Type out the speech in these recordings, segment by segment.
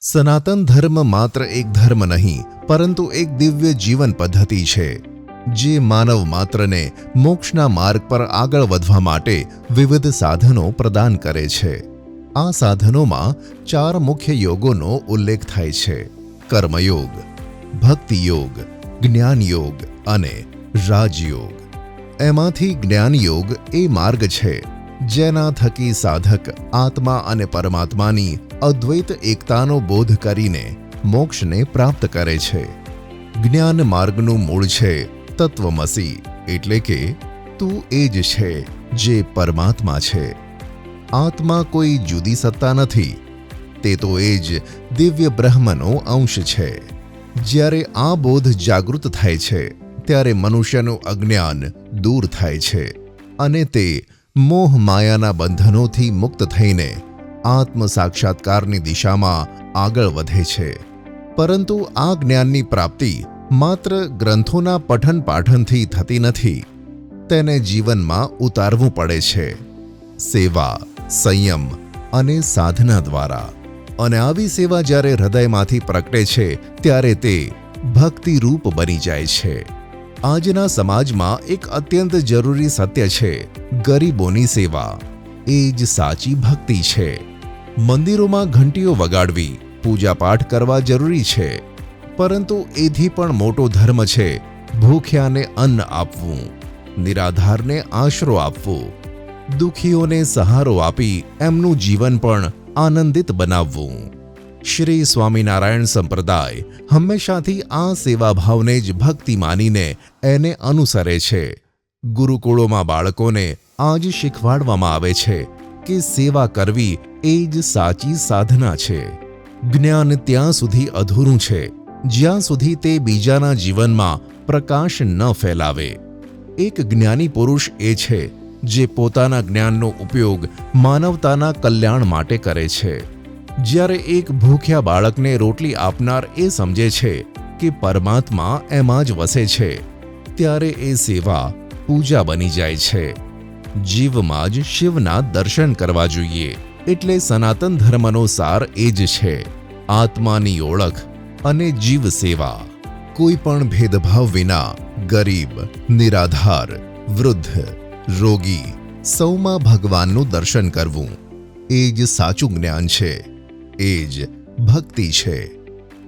સનાતન ધર્મ માત્ર એક ધર્મ નહીં, પરંતુ એક દિવ્ય જીવન પદ્ધતિ છે, જે માનવ માત્રને મોક્ષના માર્ગ પર આગળ વધવા માટે વિવિધ સાધનો પ્રદાન કરે છે. આ સાધનોમાં ચાર મુખ્ય યોગોનો ઉલ્લેખ થાય છે. કર્મયોગ, ભક્તિયોગ, જ્ઞાનયોગ જ્ઞાન યોગ અને રાજયોગ. એમાંથી જ્ઞાન યોગ એ માર્ગ છે, જેના થકી સાધક આત્મા અને પરમાત્માની અદ્વૈત એકતાનો બોધ કરીને મોક્ષને પ્રાપ્ત કરે છે. જ્ઞાન માર્ગનું મૂળ છે તત્વમસી, એટલે કે તું એ જ છે જે પરમાત્મા છે. આત્મા કોઈ જુદી સત્તા નથી, તે તો એ જ દિવ્ય બ્રહ્મનો અંશ છે. જ્યારે આ બોધ જાગૃત થાય છે, ત્યારે મનુષ્યનું અજ્ઞાન દૂર થાય છે અને તે મોહ માયાના બંધનોથી મુક્ત થઈને આત્મ સાક્ષાત્કારની દિશામાં આગળ વધે છે. પરંતુ આ જ્ઞાનની પ્રાપ્તિ માત્ર ગ્રંથોના પઠન પાઠનથી થતી નથી. તેને જીવનમાં ઉતારવું પડે છે. સેવા, સંયમ અને સાધના દ્વારા. અને આવી સેવા જ્યારે હૃદયમાંથી પ્રગટે છે, ત્યારે તે ભક્તિરૂપ બની જાય છે. આજના સમાજમાં એક અત્યંત જરૂરી સત્ય છે, ગરીબોની સેવા. એ જ સાચી ભક્તિ છે. મંદિરોમાં ઘંટીઓ વગાડવી, પૂજાપાઠ કરવા જરૂરી છે. પરંતુ એથી પણ મોટો ધર્મ છે, ભૂખ્યાને અન્ન આપવું, નિરાધારને આશરો આપવો. દુખીઓને સહારો આપી એમનું જીવન પણ આનંદિત બનાવવું. શ્રી સ્વામિનારાયણ સંપ્રદાય હંમેશાથી આ સેવાભાવને જ ભક્તિ માનીને એને અનુસરે છે. ગુરુકુળોમાં બાળકોને આજ શીખવાડવામાં આવે છે કે સેવા કરવી એ જ સાચી સાધના છે. જ્ઞાન ત્યાં સુધી અધૂરું છે. જ્યાં સુધી તે બીજાના જીવનમાં પ્રકાશ ન ફેલાવે. એક જ્ઞાની પુરુષ એ છે, જે પોતાના જ્ઞાનનો ઉપયોગ માનવતાના કલ્યાણ માટે કરે છે. જ્યારે એક ભૂખ્યા બાળકને રોટલી આપનાર એ સમજે છે કે પરમાત્મા એમાં જ વસે છે, ત્યારે એ સેવા, પૂજા બની જાય છે. જીવમાં જ શિવના દર્શન કરવા જોઈએ. એટલે સનાતન ધર્મનો સાર એ જ છે. આત્માની ઓળખ અને જીવ સેવા. કોઈ પણ ભેદભાવ વિના ગરીબ, નિરાધાર, વૃદ્ધ, રોગી સૌમાં ભગવાનનું દર્શન કરવું એ જ સાચું જ્ઞાન છે. એ જ ભક્તિ છે.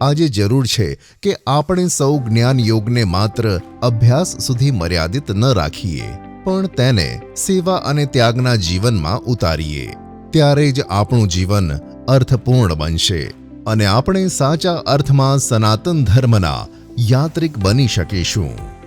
આજે જરૂર છે કે આપણે સૌ જ્ઞાન યોગને માત્ર અભ્યાસ સુધી મર્યાદિત ન રાખીએ, પણ તેને સેવા અને ત્યાગના જીવનમાં ઉતારીએ. ત્યારે જ આપણું જીવન અર્થપૂર્ણ બનશે અને આપણે સાચા અર્થમાં સનાતન ધર્મના યાત્રિક બની શકીશું.